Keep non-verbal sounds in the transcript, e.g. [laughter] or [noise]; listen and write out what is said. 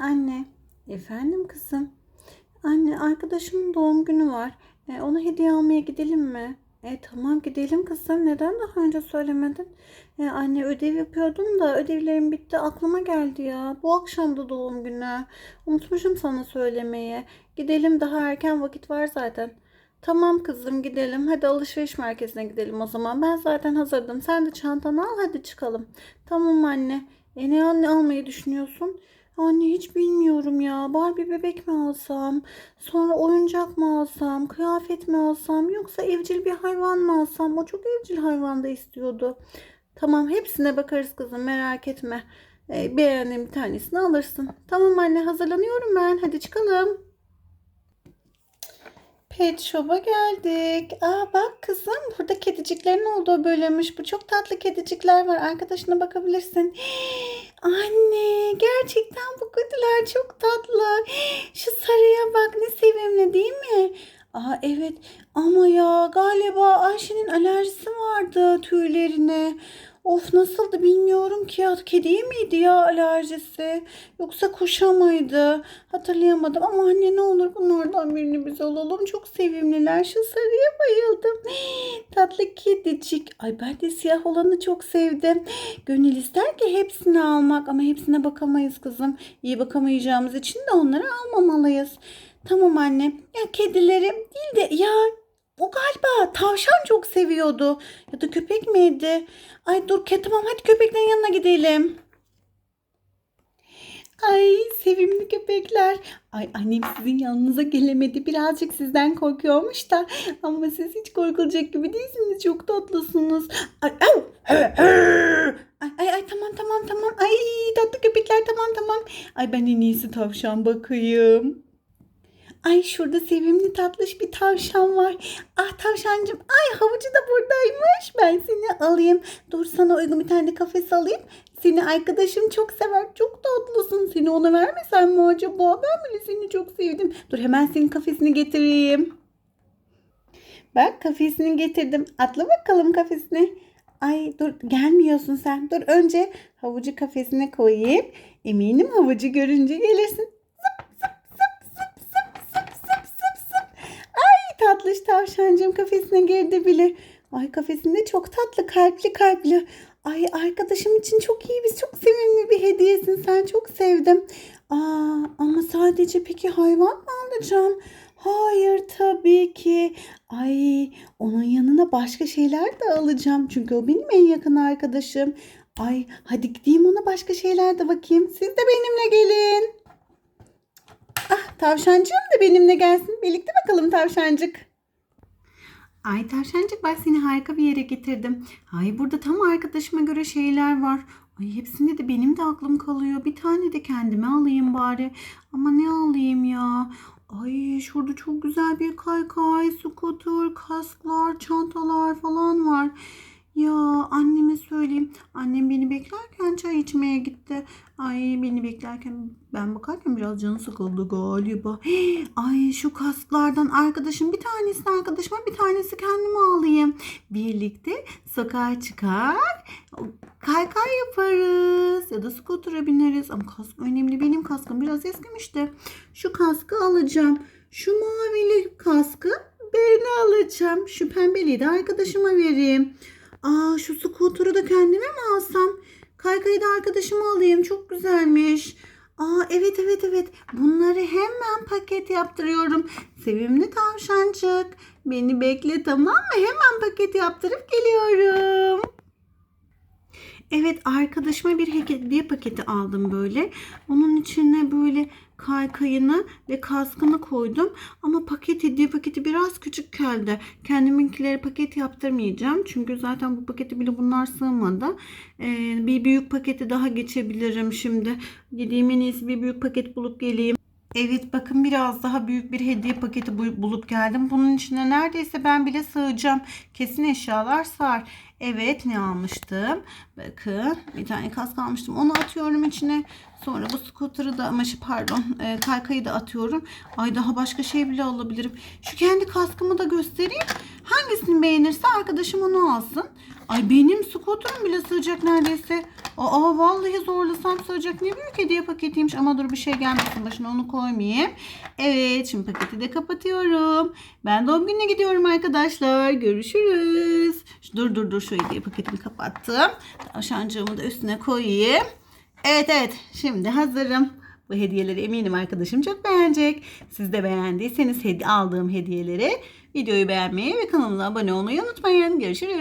anne. Efendim kızım. Anne arkadaşımın doğum günü var. E, ona hediye almaya gidelim mi? E tamam gidelim kızım. Neden daha önce söylemedin? E, anne ödev yapıyordum da ödevlerim bitti. Aklıma geldi ya. Bu akşam da doğum günü. Unutmuşum sana söylemeyi. Gidelim daha erken vakit var zaten. Tamam kızım gidelim. Hadi alışveriş merkezine gidelim o zaman. Ben zaten hazırdım. Sen de çantanı al hadi çıkalım. Tamam anne. E ne anne almayı düşünüyorsun? Anne hiç bilmiyorum ya. Barbie bebek mi alsam? Sonra oyuncak mı alsam? Kıyafet mi alsam? Yoksa evcil bir hayvan mı alsam? O çok evcil hayvan da istiyordu. Tamam hepsine bakarız kızım merak etme. Ee, beğendiğin bir tanesini alırsın. Tamam anne hazırlanıyorum ben. Hadi çıkalım. Pet Shop'a geldik. Aa bak kızım burada kediciklerin olduğu bölümmüş. Bu çok tatlı kedicikler var. Arkadaşına bakabilirsin. [gasps] Anne gerçekten bu kediler çok tatlı. [gasps] Şu sarıya bak ne sevimli değil mi? Aa evet ama ya galiba Ayşe'nin alerjisi vardı tüylerine. Of nasıldı bilmiyorum ki ya. Kediye miydi ya alerjisi? Yoksa kuşa mıydı? Hatırlayamadım ama anne ne olur bunlardan birini biz alalım. Çok sevimliler. Şu sarıya bayıldım. Tatlı kedicik. Ay ben de siyah olanı çok sevdim. Gönül ister ki hepsini almak ama hepsine bakamayız kızım. İyi bakamayacağımız için de onları almamalıyız. Tamam anne. Ya kedileri değil de ya o galiba tavşan çok seviyordu. Ya da köpek miydi? Ay dur ke- tamam hadi köpeklerin yanına gidelim. Ay sevimli köpekler. Ay annem sizin yanınıza gelemedi. Birazcık sizden korkuyormuş da. Ama siz hiç korkulacak gibi değilsiniz. Çok tatlısınız. Ay, au! ay, ay, ay tamam tamam tamam. Ay tatlı köpekler tamam tamam. Ay ben en iyisi tavşan bakayım. Ay şurada sevimli tatlış bir tavşan var. Ah tavşancım. Ay havucu da buradaymış. Ben seni alayım. Dur sana uygun bir tane de kafes alayım. Seni arkadaşım çok sever. Çok tatlısın. Seni ona vermesem mi acaba? Ben bile seni çok sevdim. Dur hemen senin kafesini getireyim. Bak kafesini getirdim. Atla bakalım kafesine. Ay dur gelmiyorsun sen. Dur önce havucu kafesine koyayım. Eminim havucu görünce gelirsin. Tavşancığım kafesine girdi bile. Ay kafesinde çok tatlı kalpli kalpli. Ay arkadaşım için çok iyi biz çok sevimli bir hediyesin sen çok sevdim. Aa ama sadece peki hayvan mı alacağım? Hayır tabii ki. Ay onun yanına başka şeyler de alacağım. Çünkü o benim en yakın arkadaşım. Ay hadi gideyim ona başka şeyler de bakayım. Siz de benimle gelin. Ah tavşancığım da benimle gelsin. Birlikte bakalım tavşancık. Ay tavşancık bak seni harika bir yere getirdim. Ay burada tam arkadaşıma göre şeyler var. Ay hepsinde de benim de aklım kalıyor. Bir tane de kendime alayım bari. Ama ne alayım ya? Ay şurada çok güzel bir kaykay, skuter, kasklar, çantalar falan var. Ya anneme söyleyeyim. Annem beni beklerken çay içmeye gitti. Ay beni beklerken ben bakarken biraz canı sıkıldı galiba. [gasps] Ay şu kasklardan arkadaşım bir tanesini arkadaşıma bir tanesi kendime alayım. Birlikte sokağa çıkar kaykay yaparız ya da skutura bineriz. Ama kask önemli benim kaskım biraz eskimişti. Şu kaskı alacağım. Şu mavili kaskı ben alacağım. Şu pembeliği de arkadaşıma vereyim. Aa şu skuturu da kendime mi alsam? Kaykayı da arkadaşıma alayım. Çok güzelmiş. Aa evet evet evet. Bunları hemen paket yaptırıyorum. Sevimli tavşancık. Beni bekle tamam mı? Hemen paket yaptırıp geliyorum. Evet arkadaşıma bir hediye paketi aldım böyle. Onun içine böyle kaykayını ve kaskını koydum. Ama paket hediye paketi biraz küçük geldi. Kendiminkileri paket yaptırmayacağım. Çünkü zaten bu paketi bile bunlar sığmadı. Ee, bir büyük paketi daha geçebilirim şimdi. Gideyim en iyisi bir büyük paket bulup geleyim. Evet bakın biraz daha büyük bir hediye paketi bu- bulup geldim. Bunun içine neredeyse ben bile sığacağım. Kesin eşyalar sığar. Evet ne almıştım? Bakın bir tane kask almıştım. Onu atıyorum içine. Sonra bu scooter'ı da ama şey, pardon e, kaykayı da atıyorum. Ay daha başka şey bile alabilirim. Şu kendi kaskımı da göstereyim. Hangisini beğenirse arkadaşım onu alsın. Ay benim scooter'ım bile sığacak neredeyse. Aa vallahi zorlasam sığacak ne büyük hediye paketiymiş ama dur bir şey gelmesin başına onu koymayayım. Evet şimdi paketi de kapatıyorum. Ben doğum gününe gidiyorum arkadaşlar. Görüşürüz. Dur dur dur şu hediye paketini kapattım. Tavşancığımı da üstüne koyayım. Evet evet şimdi hazırım. Bu hediyeleri eminim arkadaşım çok beğenecek. Siz de beğendiyseniz hedi aldığım hediyeleri videoyu beğenmeyi ve kanalıma abone olmayı unutmayın. Görüşürüz.